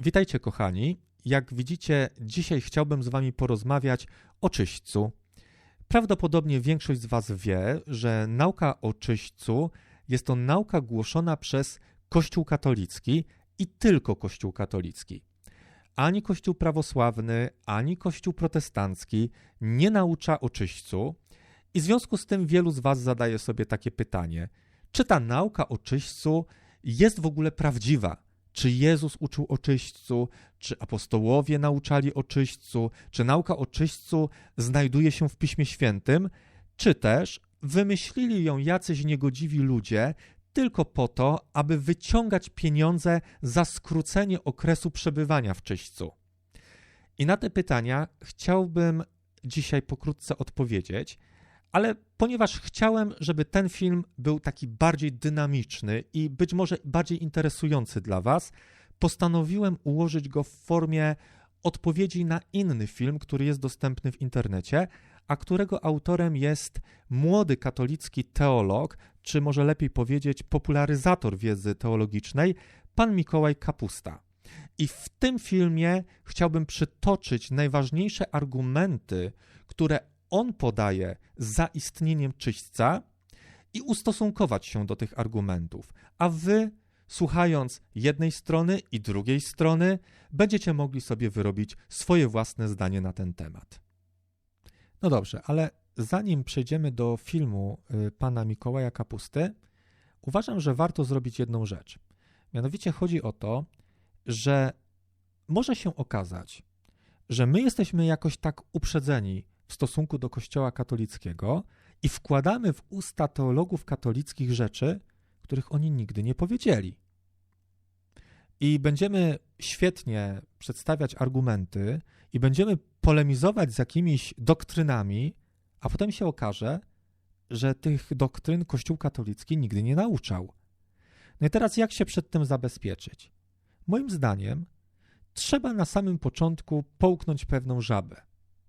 Witajcie, kochani. Jak widzicie, dzisiaj chciałbym z Wami porozmawiać o czyśćcu. Prawdopodobnie większość z Was wie, że nauka o czyśćcu jest to nauka głoszona przez Kościół katolicki i tylko Kościół katolicki. Ani Kościół prawosławny, ani Kościół protestancki nie naucza o czyśćcu, i w związku z tym wielu z Was zadaje sobie takie pytanie: czy ta nauka o czyśćcu jest w ogóle prawdziwa? Czy Jezus uczył o czyśćcu? Czy apostołowie nauczali o czyśćcu? Czy nauka o czyśćcu znajduje się w Piśmie Świętym? Czy też wymyślili ją jacyś niegodziwi ludzie tylko po to, aby wyciągać pieniądze za skrócenie okresu przebywania w czyśćcu? I na te pytania chciałbym dzisiaj pokrótce odpowiedzieć, ale ponieważ chciałem, żeby ten film był taki bardziej dynamiczny i być może bardziej interesujący dla Was, postanowiłem ułożyć go w formie odpowiedzi na inny film, który jest dostępny w internecie, a którego autorem jest młody katolicki teolog, czy może lepiej powiedzieć popularyzator wiedzy teologicznej, pan Mikołaj Kapusta. I w tym filmie chciałbym przytoczyć najważniejsze argumenty, które on podaje za istnieniem czyśćca i ustosunkować się do tych argumentów, a wy, słuchając jednej strony i drugiej strony, będziecie mogli sobie wyrobić swoje własne zdanie na ten temat. No dobrze, ale zanim przejdziemy do filmu y, pana Mikołaja Kapusty, uważam, że warto zrobić jedną rzecz. Mianowicie chodzi o to, że może się okazać, że my jesteśmy jakoś tak uprzedzeni w stosunku do Kościoła katolickiego i wkładamy w usta teologów katolickich rzeczy, których oni nigdy nie powiedzieli. I będziemy świetnie przedstawiać argumenty i będziemy polemizować z jakimiś doktrynami, a potem się okaże, że tych doktryn Kościół katolicki nigdy nie nauczał. No i teraz jak się przed tym zabezpieczyć? Moim zdaniem trzeba na samym początku połknąć pewną żabę.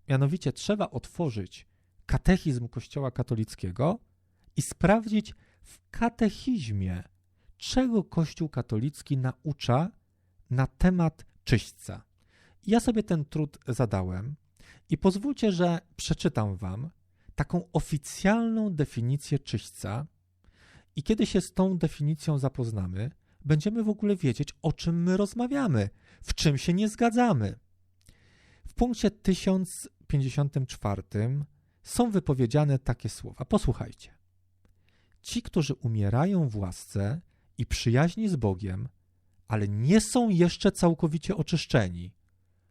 Mianowicie trzeba otworzyć katechizm Kościoła katolickiego i sprawdzić w katechizmie, czego Kościół katolicki naucza na temat czyśćca. Ja sobie ten trud zadałem i pozwólcie, że przeczytam wam taką oficjalną definicję czyśćca i kiedy się z tą definicją zapoznamy, będziemy w ogóle wiedzieć, o czym my rozmawiamy, w czym się nie zgadzamy. W punkcie 1054 są wypowiedziane takie słowa. Posłuchajcie. Ci, którzy umierają w łasce i przyjaźni z Bogiem, ale nie są jeszcze całkowicie oczyszczeni,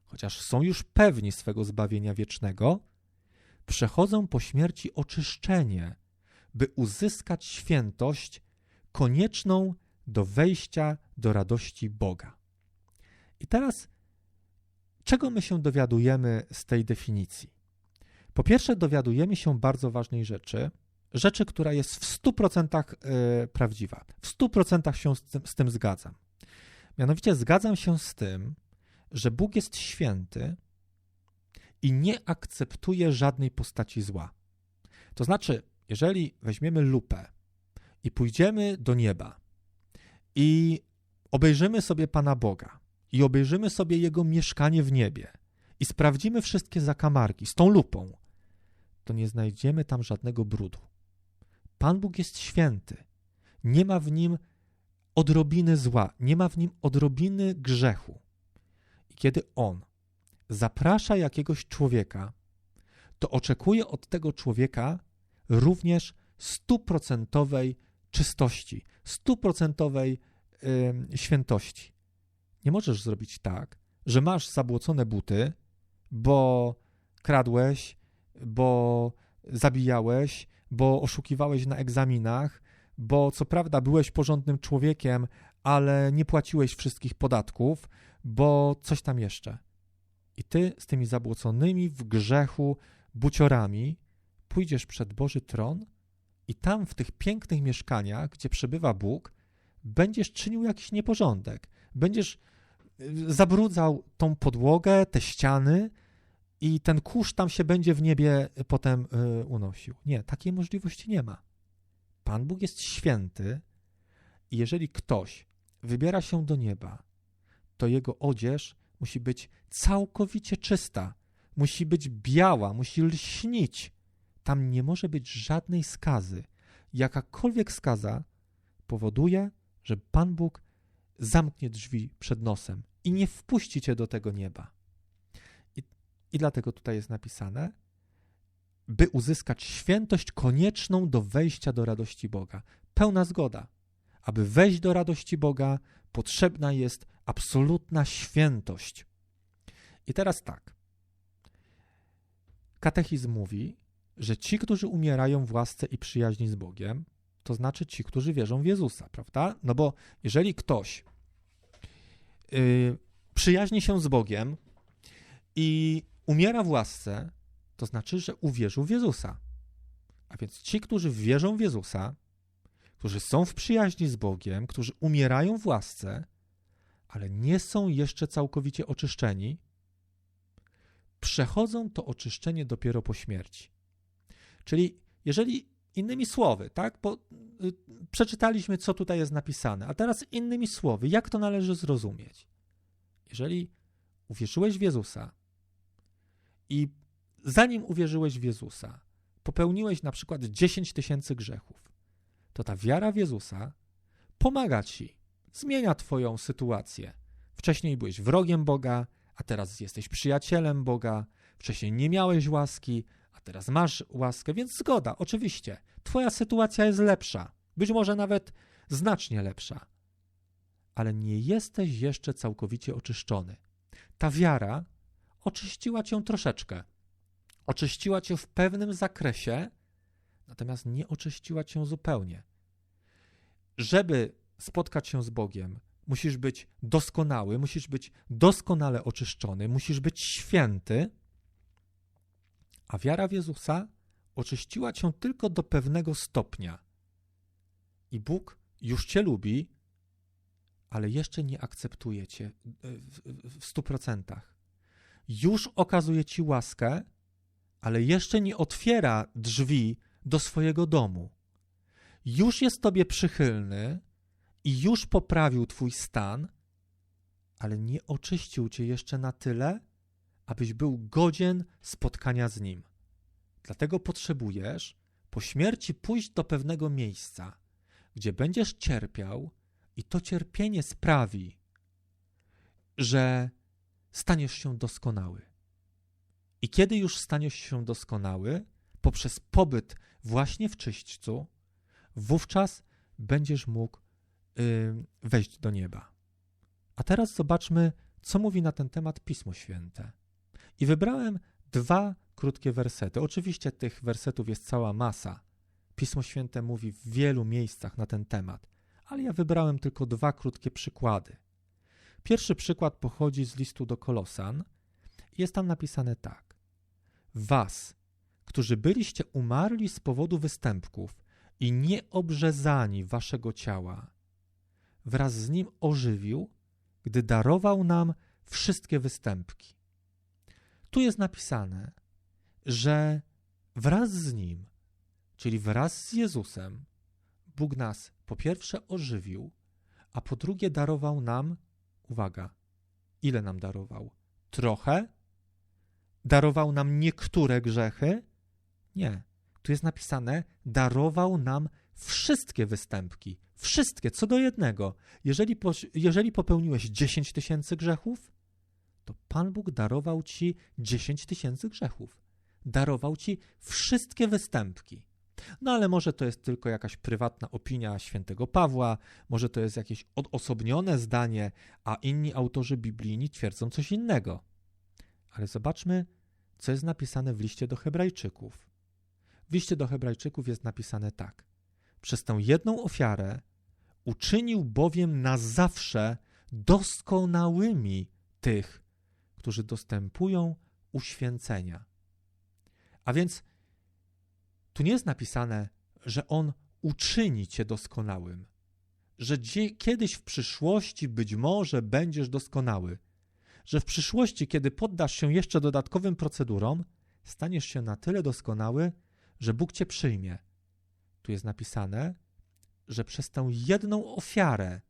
chociaż są już pewni swego zbawienia wiecznego, przechodzą po śmierci oczyszczenie, by uzyskać świętość konieczną do wejścia do radości Boga. I teraz Czego my się dowiadujemy z tej definicji? Po pierwsze, dowiadujemy się bardzo ważnej rzeczy, rzeczy, która jest w 100% e, prawdziwa. W 100% się z tym, z tym zgadzam. Mianowicie zgadzam się z tym, że Bóg jest święty i nie akceptuje żadnej postaci zła. To znaczy, jeżeli weźmiemy lupę i pójdziemy do nieba i obejrzymy sobie Pana Boga, i obejrzymy sobie jego mieszkanie w niebie i sprawdzimy wszystkie zakamarki z tą lupą, to nie znajdziemy tam żadnego brudu. Pan Bóg jest święty. Nie ma w nim odrobiny zła, nie ma w nim odrobiny grzechu. I kiedy on zaprasza jakiegoś człowieka, to oczekuje od tego człowieka również stuprocentowej czystości, stuprocentowej yy, świętości. Nie możesz zrobić tak, że masz zabłocone buty, bo kradłeś, bo zabijałeś, bo oszukiwałeś na egzaminach, bo co prawda byłeś porządnym człowiekiem, ale nie płaciłeś wszystkich podatków, bo coś tam jeszcze. I ty z tymi zabłoconymi w grzechu buciorami pójdziesz przed Boży tron i tam w tych pięknych mieszkaniach, gdzie przebywa Bóg, będziesz czynił jakiś nieporządek. Będziesz zabrudzał tą podłogę, te ściany i ten kurz tam się będzie w niebie potem y, unosił. Nie, takiej możliwości nie ma. Pan Bóg jest święty i jeżeli ktoś wybiera się do nieba, to jego odzież musi być całkowicie czysta, musi być biała, musi lśnić. Tam nie może być żadnej skazy. Jakakolwiek skaza powoduje, że Pan Bóg zamknie drzwi przed nosem i nie wpuści cię do tego nieba. I, I dlatego tutaj jest napisane, by uzyskać świętość konieczną do wejścia do radości Boga. Pełna zgoda. Aby wejść do radości Boga, potrzebna jest absolutna świętość. I teraz tak. Katechizm mówi, że ci, którzy umierają w łasce i przyjaźni z Bogiem, to znaczy ci, którzy wierzą w Jezusa, prawda? No bo jeżeli ktoś yy, przyjaźni się z Bogiem i umiera w łasce, to znaczy, że uwierzył w Jezusa. A więc ci, którzy wierzą w Jezusa, którzy są w przyjaźni z Bogiem, którzy umierają w łasce, ale nie są jeszcze całkowicie oczyszczeni, przechodzą to oczyszczenie dopiero po śmierci. Czyli jeżeli innymi słowy, tak, bo y, przeczytaliśmy, co tutaj jest napisane, a teraz innymi słowy, jak to należy zrozumieć? Jeżeli uwierzyłeś w Jezusa i zanim uwierzyłeś w Jezusa, popełniłeś na przykład 10 tysięcy grzechów, to ta wiara w Jezusa pomaga ci, zmienia Twoją sytuację. Wcześniej byłeś wrogiem Boga, a teraz jesteś przyjacielem Boga. Wcześniej nie miałeś łaski, teraz masz łaskę, więc zgoda, oczywiście. Twoja sytuacja jest lepsza, być może nawet znacznie lepsza, ale nie jesteś jeszcze całkowicie oczyszczony. Ta wiara oczyściła cię troszeczkę. Oczyściła cię w pewnym zakresie, natomiast nie oczyściła cię zupełnie. Żeby spotkać się z Bogiem, musisz być doskonały, musisz być doskonale oczyszczony, musisz być święty, a wiara w Jezusa oczyściła cię tylko do pewnego stopnia. I Bóg już cię lubi, ale jeszcze nie akceptuje cię w stu procentach. Już okazuje ci łaskę, ale jeszcze nie otwiera drzwi do swojego domu. Już jest tobie przychylny i już poprawił twój stan, ale nie oczyścił cię jeszcze na tyle, abyś był godzien spotkania z nim. Dlatego potrzebujesz po śmierci pójść do pewnego miejsca, gdzie będziesz cierpiał, i to cierpienie sprawi, że staniesz się doskonały. I kiedy już staniesz się doskonały, poprzez pobyt właśnie w czyśćcu, wówczas będziesz mógł y, wejść do nieba. A teraz zobaczmy, co mówi na ten temat Pismo Święte. I wybrałem dwa krótkie wersety. Oczywiście tych wersetów jest cała masa. Pismo Święte mówi w wielu miejscach na ten temat, ale ja wybrałem tylko dwa krótkie przykłady. Pierwszy przykład pochodzi z listu do Kolosan. Jest tam napisane tak: Was, którzy byliście umarli z powodu występków i nieobrzezani waszego ciała, wraz z nim ożywił, gdy darował nam wszystkie występki. Tu jest napisane, że wraz z nim, czyli wraz z Jezusem, Bóg nas po pierwsze ożywił, a po drugie darował nam, uwaga, ile nam darował? Trochę? Darował nam niektóre grzechy? Nie. Tu jest napisane, darował nam wszystkie występki. Wszystkie, co do jednego. Jeżeli, jeżeli popełniłeś 10 tysięcy grzechów, to Pan Bóg darował ci 10 tysięcy grzechów. Darował ci wszystkie występki. No ale może to jest tylko jakaś prywatna opinia świętego Pawła, może to jest jakieś odosobnione zdanie, a inni autorzy biblijni twierdzą coś innego. Ale zobaczmy, co jest napisane w liście do Hebrajczyków. W liście do Hebrajczyków jest napisane tak. Przez tę jedną ofiarę uczynił bowiem na zawsze doskonałymi tych, którzy dostępują uświęcenia. A więc tu nie jest napisane, że On uczyni cię doskonałym, że kiedyś w przyszłości być może będziesz doskonały, że w przyszłości, kiedy poddasz się jeszcze dodatkowym procedurom, staniesz się na tyle doskonały, że Bóg cię przyjmie. Tu jest napisane, że przez tę jedną ofiarę,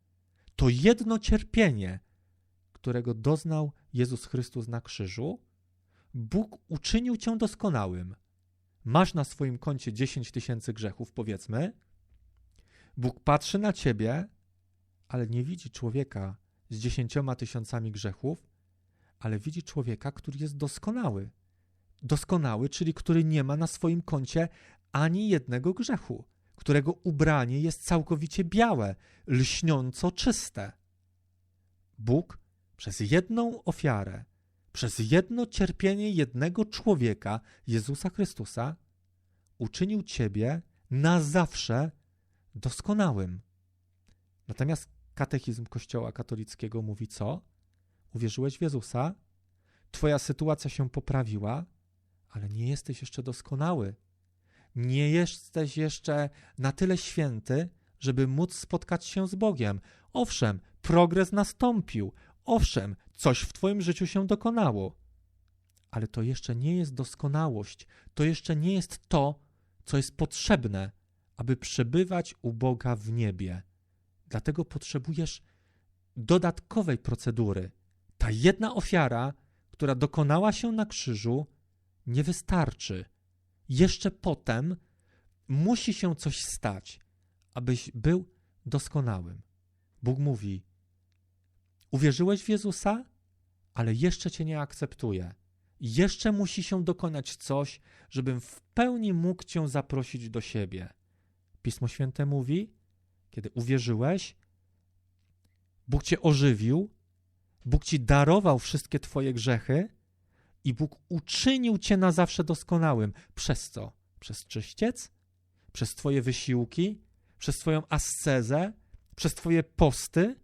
to jedno cierpienie, którego doznał Jezus Chrystus na krzyżu, Bóg uczynił cię doskonałym. Masz na swoim koncie 10 tysięcy grzechów, powiedzmy. Bóg patrzy na ciebie, ale nie widzi człowieka z dziesięcioma tysiącami grzechów, ale widzi człowieka, który jest doskonały. Doskonały, czyli który nie ma na swoim koncie ani jednego grzechu, którego ubranie jest całkowicie białe, lśniąco czyste. Bóg przez jedną ofiarę, przez jedno cierpienie jednego człowieka, Jezusa Chrystusa, uczynił ciebie na zawsze doskonałym. Natomiast katechizm Kościoła katolickiego mówi co? Uwierzyłeś w Jezusa, twoja sytuacja się poprawiła, ale nie jesteś jeszcze doskonały. Nie jesteś jeszcze na tyle święty, żeby móc spotkać się z Bogiem. Owszem, progres nastąpił. Owszem, coś w Twoim życiu się dokonało. Ale to jeszcze nie jest doskonałość. To jeszcze nie jest to, co jest potrzebne, aby przebywać u Boga w niebie. Dlatego potrzebujesz dodatkowej procedury. Ta jedna ofiara, która dokonała się na krzyżu, nie wystarczy. Jeszcze potem musi się coś stać, abyś był doskonałym. Bóg mówi: Uwierzyłeś w Jezusa, ale jeszcze cię nie akceptuję. Jeszcze musi się dokonać coś, żebym w pełni mógł cię zaprosić do siebie. Pismo Święte mówi: Kiedy uwierzyłeś, Bóg cię ożywił, Bóg ci darował wszystkie twoje grzechy i Bóg uczynił cię na zawsze doskonałym. Przez co? Przez czyściec? Przez twoje wysiłki? Przez twoją ascezę? Przez twoje posty?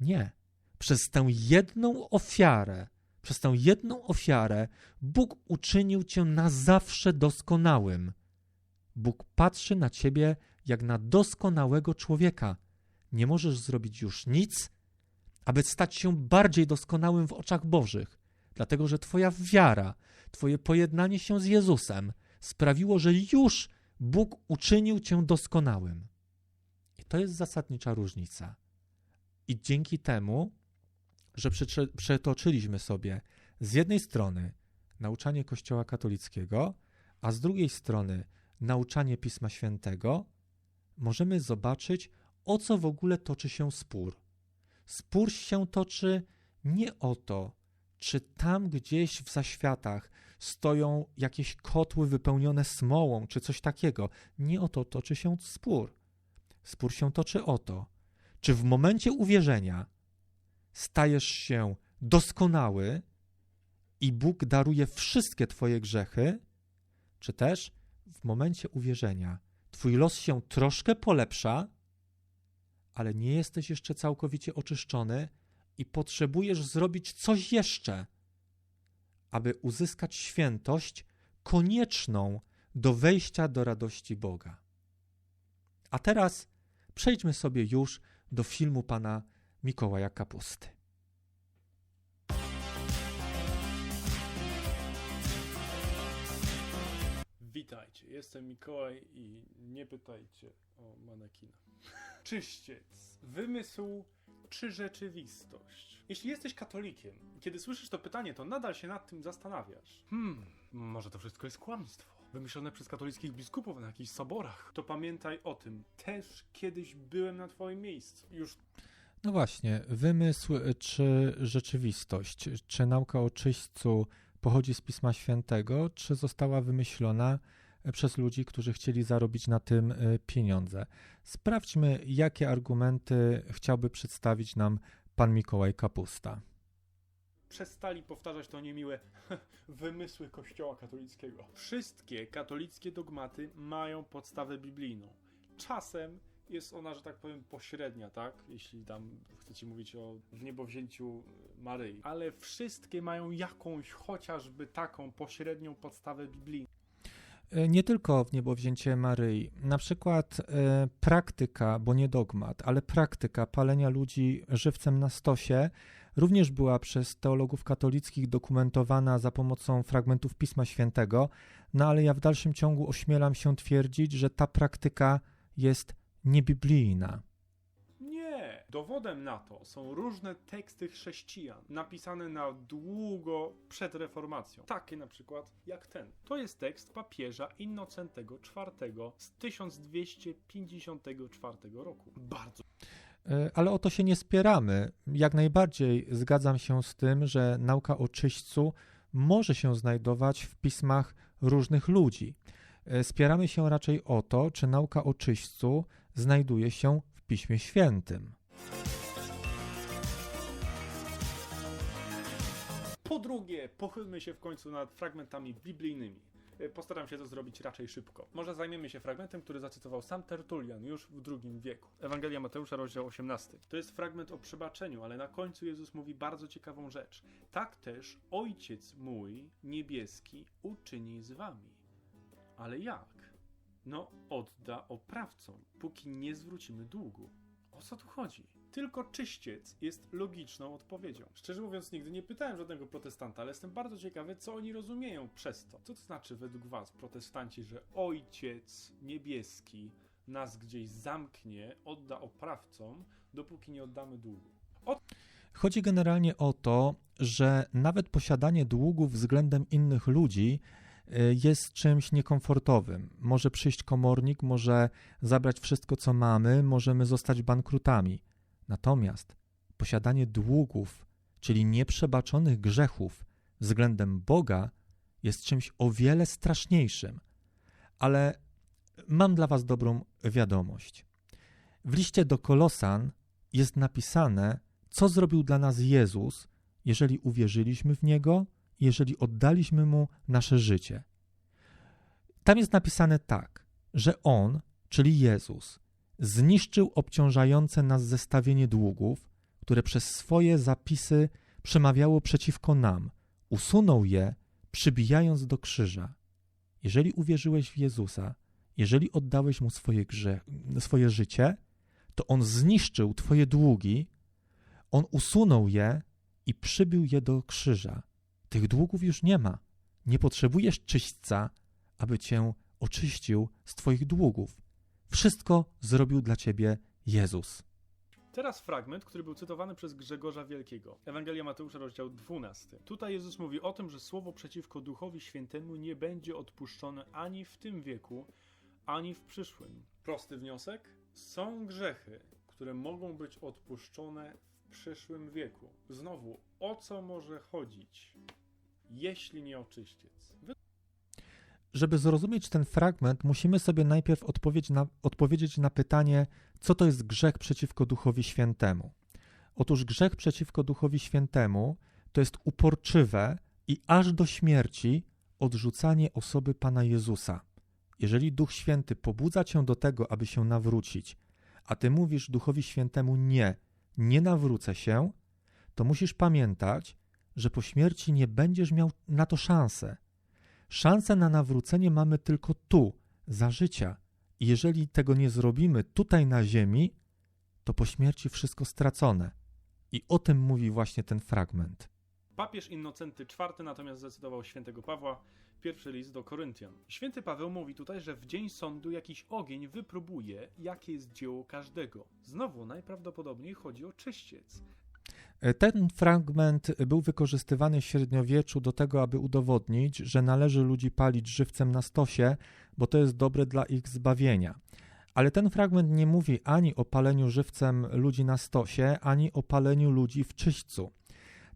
Nie. Przez tę jedną ofiarę, przez tę jedną ofiarę Bóg uczynił cię na zawsze doskonałym. Bóg patrzy na ciebie jak na doskonałego człowieka. Nie możesz zrobić już nic, aby stać się bardziej doskonałym w oczach Bożych, dlatego że Twoja wiara, Twoje pojednanie się z Jezusem sprawiło, że już Bóg uczynił Cię doskonałym. I to jest zasadnicza różnica. I dzięki temu, że przetoczyliśmy sobie z jednej strony nauczanie Kościoła katolickiego, a z drugiej strony nauczanie Pisma Świętego, możemy zobaczyć, o co w ogóle toczy się spór. Spór się toczy nie o to, czy tam gdzieś w zaświatach stoją jakieś kotły wypełnione smołą, czy coś takiego. Nie o to toczy się spór. Spór się toczy o to, czy w momencie uwierzenia stajesz się doskonały i Bóg daruje wszystkie Twoje grzechy, czy też w momencie uwierzenia Twój los się troszkę polepsza, ale nie jesteś jeszcze całkowicie oczyszczony i potrzebujesz zrobić coś jeszcze, aby uzyskać świętość konieczną do wejścia do radości Boga. A teraz przejdźmy sobie już do filmu pana Mikołaja Kapusty. Witajcie, jestem Mikołaj i nie pytajcie o manekina. Czyściec, wymysł czy rzeczywistość? Jeśli jesteś katolikiem, kiedy słyszysz to pytanie, to nadal się nad tym zastanawiasz. Hmm, może to wszystko jest kłamstwo. Wymyślone przez katolickich biskupów na jakichś soborach. To pamiętaj o tym. Też kiedyś byłem na twoim miejscu. Już no właśnie, wymysł czy rzeczywistość? Czy nauka o czyśćcu pochodzi z Pisma Świętego, czy została wymyślona przez ludzi, którzy chcieli zarobić na tym e, pieniądze. Sprawdźmy, jakie argumenty chciałby przedstawić nam pan Mikołaj Kapusta. Przestali powtarzać to niemiłe wymysły Kościoła katolickiego. Wszystkie katolickie dogmaty mają podstawę biblijną. Czasem jest ona, że tak powiem, pośrednia, tak? Jeśli tam chcecie mówić o wniebowzięciu Maryi. Ale wszystkie mają jakąś chociażby taką pośrednią podstawę biblijną. E, nie tylko w niebowzięcie Maryi. Na przykład e, praktyka, bo nie dogmat, ale praktyka palenia ludzi żywcem na stosie również była przez teologów katolickich dokumentowana za pomocą fragmentów Pisma Świętego, no ale ja w dalszym ciągu ośmielam się twierdzić, że ta praktyka jest niebiblijna. Dowodem na to są różne teksty chrześcijan, napisane na długo przed reformacją. Takie na przykład jak ten. To jest tekst papieża Innocentego IV z 1254 roku. Bardzo E, ale o to się nie spieramy. Jak najbardziej zgadzam się z tym, że nauka o czyśćcu może się znajdować w pismach różnych ludzi. E, spieramy się raczej o to, czy nauka o czyśćcu znajduje się w Piśmie Świętym. Po drugie, pochylmy się w końcu nad fragmentami biblijnymi. E, Postaram się to zrobić raczej szybko. Może zajmiemy się fragmentem, który zacytował sam Tertulian już w II wieku. Ewangelia Mateusza, rozdział 18. To jest fragment o przebaczeniu, ale na końcu Jezus mówi bardzo ciekawą rzecz. Tak też Ojciec mój niebieski uczyni z wami. Ale jak? No, odda oprawcom, póki nie zwrócimy długu. O co tu chodzi? Tylko czyściec jest logiczną odpowiedzią. Szczerze mówiąc, nigdy nie pytałem żadnego protestanta, ale jestem bardzo ciekawy, co oni rozumieją przez to. Co to znaczy według was, protestanci, że Ojciec Niebieski nas gdzieś zamknie, odda oprawcom, dopóki nie oddamy długu? Chodzi generalnie o to, że nawet posiadanie długów względem innych ludzi jest czymś niekomfortowym. Może przyjść komornik, może zabrać wszystko, co mamy, możemy zostać bankrutami. Natomiast posiadanie długów, czyli nieprzebaczonych grzechów względem Boga, jest czymś o wiele straszniejszym. Ale mam dla Was dobrą wiadomość. W liście do Kolosan jest napisane, co zrobił dla nas Jezus, jeżeli uwierzyliśmy w Niego, jeżeli oddaliśmy Mu nasze życie. Tam jest napisane tak, że On, czyli Jezus, zniszczył obciążające nas zestawienie długów, które przez swoje zapisy przemawiało przeciwko nam, usunął je, przybijając do krzyża. Jeżeli uwierzyłeś w Jezusa, jeżeli oddałeś Mu swoje, grze, swoje życie, to On zniszczył Twoje długi, On usunął je i przybił je do krzyża. Tych długów już nie ma. Nie potrzebujesz czyśćca, aby Cię oczyścił z Twoich długów. Wszystko zrobił dla ciebie Jezus. Teraz fragment, który był cytowany przez Grzegorza Wielkiego. Ewangelia Mateusza, rozdział 12. Tutaj Jezus mówi o tym, że słowo przeciwko Duchowi Świętemu nie będzie odpuszczone ani w tym wieku, ani w przyszłym. Prosty wniosek? Są grzechy, które mogą być odpuszczone w przyszłym wieku. Znowu, o co może chodzić, jeśli nie o czyściec? Wy... Żeby zrozumieć ten fragment, musimy sobie najpierw na, odpowiedzieć na pytanie, co to jest grzech przeciwko Duchowi Świętemu. Otóż grzech przeciwko Duchowi Świętemu to jest uporczywe i aż do śmierci odrzucanie osoby Pana Jezusa. Jeżeli Duch Święty pobudza cię do tego, aby się nawrócić, a ty mówisz Duchowi Świętemu nie, nie nawrócę się, to musisz pamiętać, że po śmierci nie będziesz miał na to szansę. Szansę na nawrócenie mamy tylko tu, za życia. I jeżeli tego nie zrobimy tutaj na ziemi, to po śmierci wszystko stracone. I o tym mówi właśnie ten fragment. Papież Innocenty IV natomiast zdecydował świętego Pawła, pierwszy list do Koryntian. Święty Paweł mówi tutaj, że w dzień sądu jakiś ogień wypróbuje, jakie jest dzieło każdego. Znowu najprawdopodobniej chodzi o czyściec. Ten fragment był wykorzystywany w średniowieczu do tego, aby udowodnić, że należy ludzi palić żywcem na stosie, bo to jest dobre dla ich zbawienia. Ale ten fragment nie mówi ani o paleniu żywcem ludzi na stosie, ani o paleniu ludzi w czyśćcu.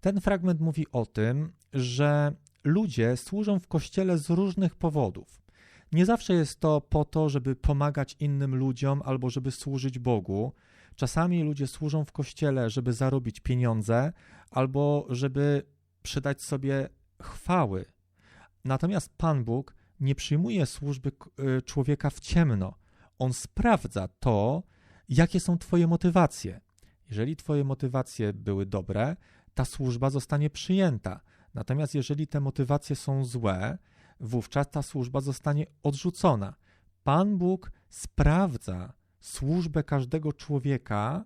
Ten fragment mówi o tym, że ludzie służą w kościele z różnych powodów. Nie zawsze jest to po to, żeby pomagać innym ludziom albo żeby służyć Bogu. Czasami ludzie służą w kościele, żeby zarobić pieniądze albo żeby przydać sobie chwały. Natomiast Pan Bóg nie przyjmuje służby y, człowieka w ciemno. On sprawdza to, jakie są Twoje motywacje. Jeżeli Twoje motywacje były dobre, ta służba zostanie przyjęta. Natomiast jeżeli te motywacje są złe, wówczas ta służba zostanie odrzucona. Pan Bóg sprawdza służbę każdego człowieka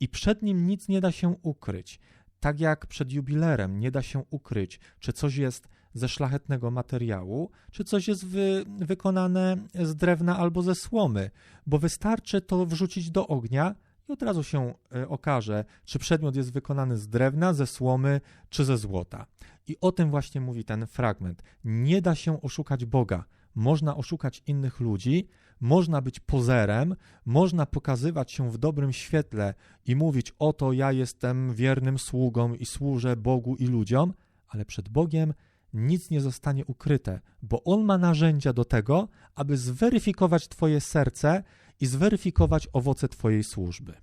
i przed nim nic nie da się ukryć. Tak jak przed jubilerem nie da się ukryć, czy coś jest ze szlachetnego materiału, czy coś jest wy, wykonane z drewna albo ze słomy, bo wystarczy to wrzucić do ognia od razu się e, okaże, czy przedmiot jest wykonany z drewna, ze słomy, czy ze złota. I o tym właśnie mówi ten fragment. Nie da się oszukać Boga. Można oszukać innych ludzi, można być pozerem, można pokazywać się w dobrym świetle i mówić: Oto ja jestem wiernym sługą i służę Bogu i ludziom, ale przed Bogiem nic nie zostanie ukryte, bo On ma narzędzia do tego, aby zweryfikować Twoje serce i zweryfikować owoce Twojej służby.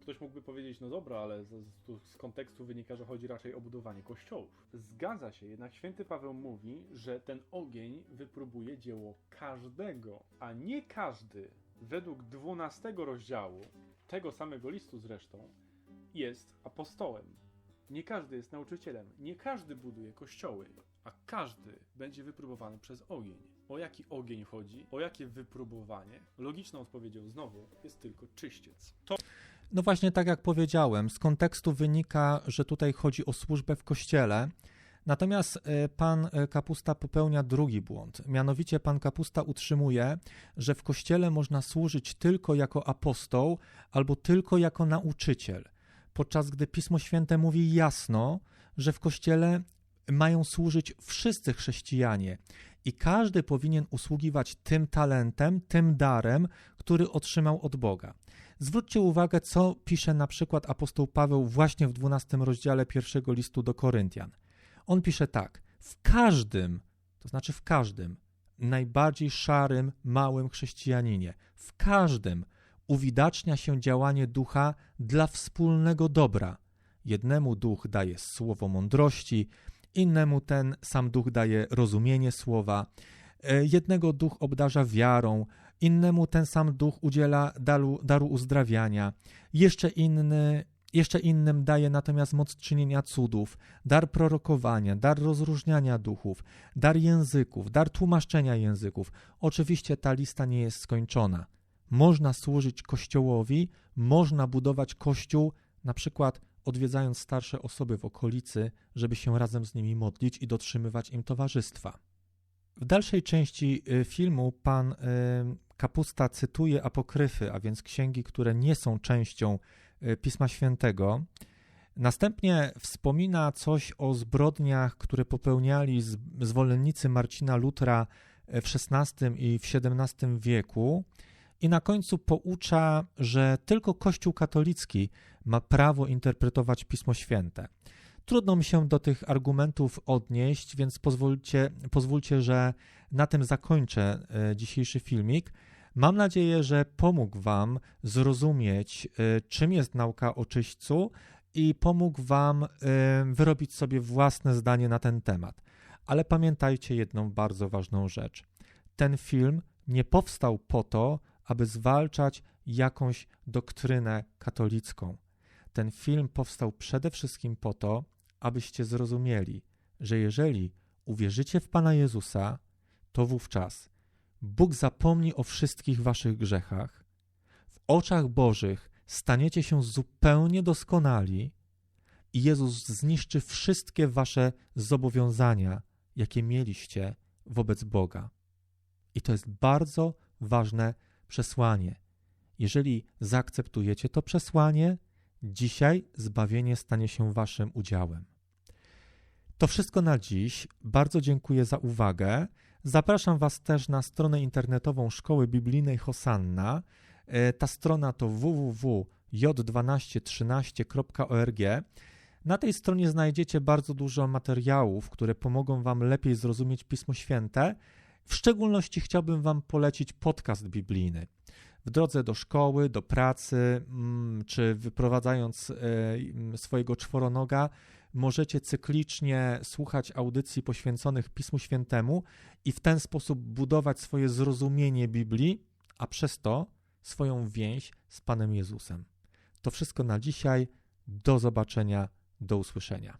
Ktoś mógłby powiedzieć, no dobra, ale z, z, kontekstu wynika, że chodzi raczej o budowanie kościołów. Zgadza się, jednak święty Paweł mówi, że ten ogień wypróbuje dzieło każdego, a nie każdy, według 12 rozdziału tego samego listu zresztą, jest apostołem. Nie każdy jest nauczycielem, nie każdy buduje kościoły, a każdy będzie wypróbowany przez ogień. O jaki ogień chodzi, o jakie wypróbowanie? Logiczną odpowiedzią znowu jest tylko czyściec. To no właśnie tak jak powiedziałem, z kontekstu wynika, że tutaj chodzi o służbę w kościele. Natomiast e, pan e, Kapusta popełnia drugi błąd. Mianowicie pan Kapusta utrzymuje, że w kościele można służyć tylko jako apostoł albo tylko jako nauczyciel, podczas gdy Pismo Święte mówi jasno, że w kościele mają służyć wszyscy chrześcijanie i każdy powinien usługiwać tym talentem, tym darem, który otrzymał od Boga. Zwróćcie uwagę, co pisze na przykład apostoł Paweł właśnie w 12 rozdziale pierwszego listu do Koryntian. On pisze tak: W każdym, to znaczy w każdym, najbardziej szarym, małym chrześcijaninie, w każdym uwidacznia się działanie ducha dla wspólnego dobra. Jednemu duch daje słowo mądrości, innemu ten sam duch daje rozumienie słowa, e, jednego duch obdarza wiarą, innemu ten sam duch udziela daru, daru uzdrawiania, jeszcze inny jeszcze innym daje natomiast moc czynienia cudów, dar prorokowania, dar rozróżniania duchów, dar języków, dar tłumaczenia języków. Oczywiście ta lista nie jest skończona. Można służyć Kościołowi, można budować Kościół, na przykład odwiedzając starsze osoby w okolicy, żeby się razem z nimi modlić i dotrzymywać im towarzystwa. W dalszej części y, filmu pan y, Kapusta cytuje apokryfy, a więc księgi, które nie są częścią y, Pisma Świętego. Następnie wspomina coś o zbrodniach, które popełniali zwolennicy Marcina Lutra w XVI i w XVII wieku. I na końcu poucza, że tylko Kościół katolicki ma prawo interpretować Pismo Święte. Trudno mi się do tych argumentów odnieść, więc pozwólcie, pozwólcie że na tym zakończę e, dzisiejszy filmik. Mam nadzieję, że pomógł Wam zrozumieć, e, czym jest nauka o czyśćcu i pomógł Wam e, wyrobić sobie własne zdanie na ten temat. Ale pamiętajcie jedną bardzo ważną rzecz. Ten film nie powstał po to, aby zwalczać jakąś doktrynę katolicką. Ten film powstał przede wszystkim po to, abyście zrozumieli, że jeżeli uwierzycie w Pana Jezusa, to wówczas Bóg zapomni o wszystkich waszych grzechach. W oczach Bożych staniecie się zupełnie doskonali i Jezus zniszczy wszystkie wasze zobowiązania, jakie mieliście wobec Boga. I to jest bardzo ważne przesłanie. Jeżeli zaakceptujecie to przesłanie, dzisiaj zbawienie stanie się waszym udziałem. To wszystko na dziś. Bardzo dziękuję za uwagę. Zapraszam Was też na stronę internetową Szkoły Biblijnej Hosanna. E, ta strona to www.j1213.org. Na tej stronie znajdziecie bardzo dużo materiałów, które pomogą Wam lepiej zrozumieć Pismo Święte. W szczególności chciałbym Wam polecić podcast biblijny. W drodze do szkoły, do pracy, mm, czy wyprowadzając e, swojego czworonoga, możecie cyklicznie słuchać audycji poświęconych Pismu Świętemu i w ten sposób budować swoje zrozumienie Biblii, a przez to swoją więź z Panem Jezusem. To wszystko na dzisiaj. Do zobaczenia, do usłyszenia.